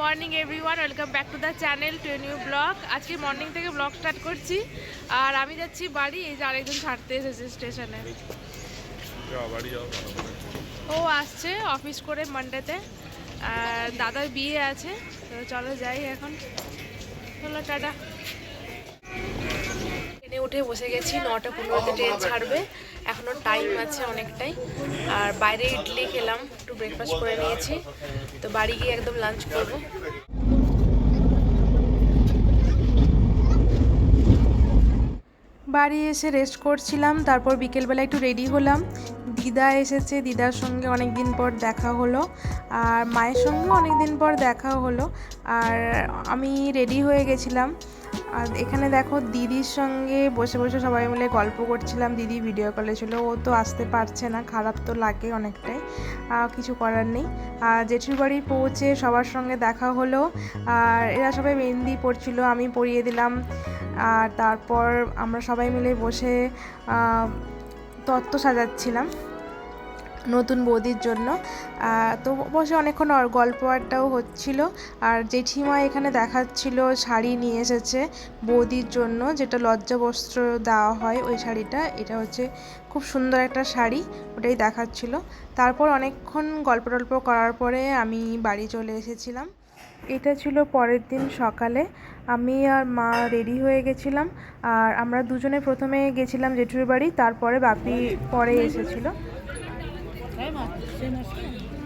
Morning everyone welcome back to the channel to new vlog. আজকে morning থেকে vlog start করছি। আর আমি যাচ্ছি বাড়ি এই যে আরেকজন ছাড়তে এসেছে স্টেশনে। ও আসছে অফিস করে মানডেতে আর দাদার বিয়ে আছে তো চলো যাই এখন। চলো টাটা। ট্রেনে উঠে বসে গেছি নটা পনেরোতে ট্রেন ছাড়বে। এখনও টাইম আছে অনেকটাই। আর বাইরে ইডলি খেলাম, একটু ব্রেকফাস্ট করে নিয়েছি। তো বাড়ি গিয়ে একদম লাঞ্চ করব। বাড়ি এসে রেস্ট করছিলাম, তারপর বিকেলবেলা একটু রেডি হলাম। দিদা এসেছে, দিদার সঙ্গে অনেক দিন পর দেখা হলো, আর মায়ের সঙ্গে অনেক দিন পর দেখা হলো। আর আমি রেডি হয়ে গেছিলাম। আর এখানে দেখো দিদির সঙ্গে বসে বসে সবাই মিলে গল্প করছিলাম। দিদি ভিডিও কলে ছিল। ও তো আসতে পারছে না, খারাপ তো লাগে অনেকটাই। কিছু করার নেই। আর জেঠির বাড়ি পৌঁছে সবার সঙ্গে দেখা হলো। আর এরা সবাই মেহেন্দি পড়ছিল আমি পরিয়ে দিলাম। আর তারপর আমরা সবাই মিলে বসে তত্ত্ব সাজাচ্ছিলাম। নতুন বৌদির জন্য। তো বসে অনেকক্ষণ গল্প আড্ডাও হচ্ছিল। আর জেঠিমা এখানে দেখাচ্ছিল শাড়ি নিয়ে এসেছে বৌদির জন্য, যেটা লজ্জা বস্ত্র দেওয়া হয় ওই শাড়িটা। এটা হচ্ছে খুব সুন্দর একটা শাড়ি, ওটাই দেখাচ্ছিল। তারপর অনেকক্ষণ গল্প টল্প করার পরে আমি বাড়ি চলে এসেছিলাম। এটা ছিল পরের দিন সকালে। আমি আর মা রেডি হয়ে গেছিলাম। আর আমরা দুজনে প্রথমে গেছিলাম জেঠুর বাড়ি, তারপরে বাপি পরে এসেছিল। Kaymak, seni aşkım.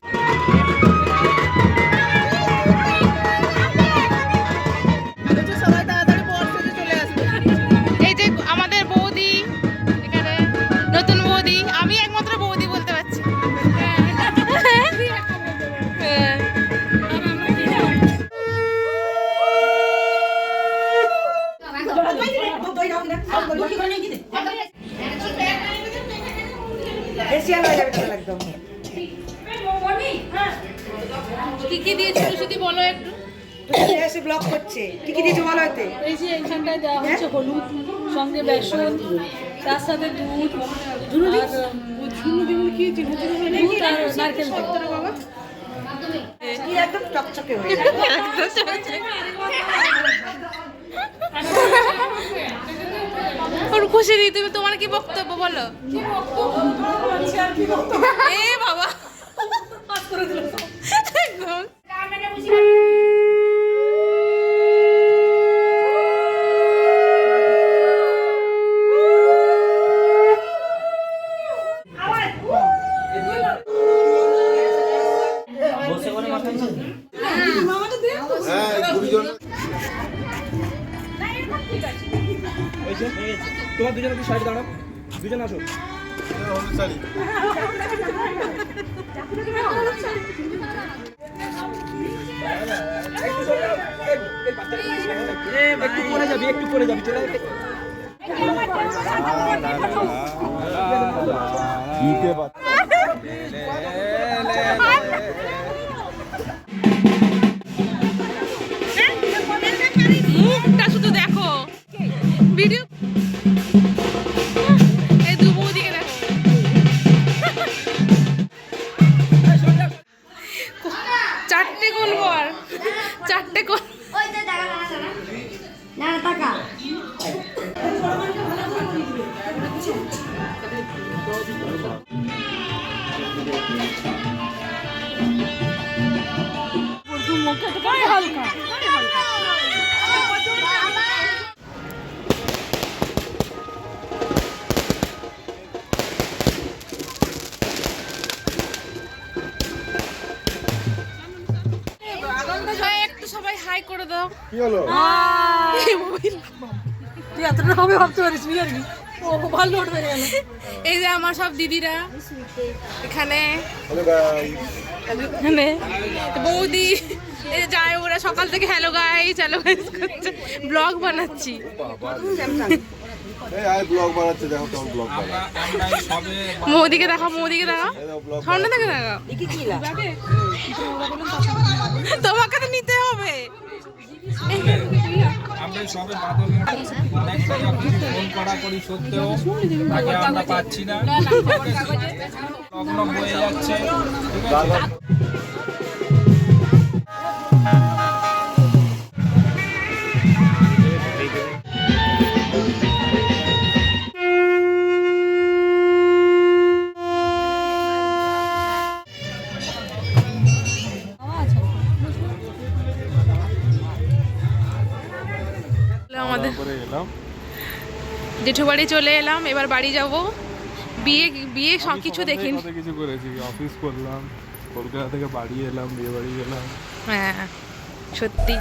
কি কি দিয়েছিল যদি বলো একটু? এসে ব্লক করছে। কি কি দিয়েছে বলো এতে? এই যে এখানটায় দেওয়া হচ্ছে হলুদ সঙ্গে বেসন তার সাথে দুধ আর দুধ আর নারকেল তেল। কি একদম চকচকে হয়ে। ওর খুশি দিই তুমি তোমার কি বক্তব্য বলো? এ তোমার দুজনে কি সাইড দাঁড়াও। দুজন আসো। একটু পরে যাবি, একটু পরে যাবি, চলে আয়। ভিডিও চারটে গোল বল চারটে হালকা। কি হলো? তুই এতটা হবে ভাবতে পারিস নি আর কি? ও ভালো উঠবে গেল। এই যে আমার সব দিদিরা। এখানে এখানে বৌদি। যায় ওরা সকাল থেকে হ্যালো গাইস হ্যালো গাইস করছে। ব্লগ বানাচ্ছি। বানাচ্ছে দেখো মৌদিকে মৌদিকে দেখো সামনে থেকে লা? তোমাকে তো আমরা সবে বাদল অনেক ফোন করা করি সত্ত্বেও তাকে আমরা পাচ্ছি না লগ্ন হয়ে যাচ্ছে করে এলাম। জেঠু বাড়ি চলে এলাম এবার বাড়ি যাব। বিয়ে বিয়ে সব কিছু দেখিনি। কিছু করেছি? অফিস করলাম কলকাতা থেকে বাড়ি এলাম বিয়ে বাড়ি গেলাম। হ্যাঁ সত্যি।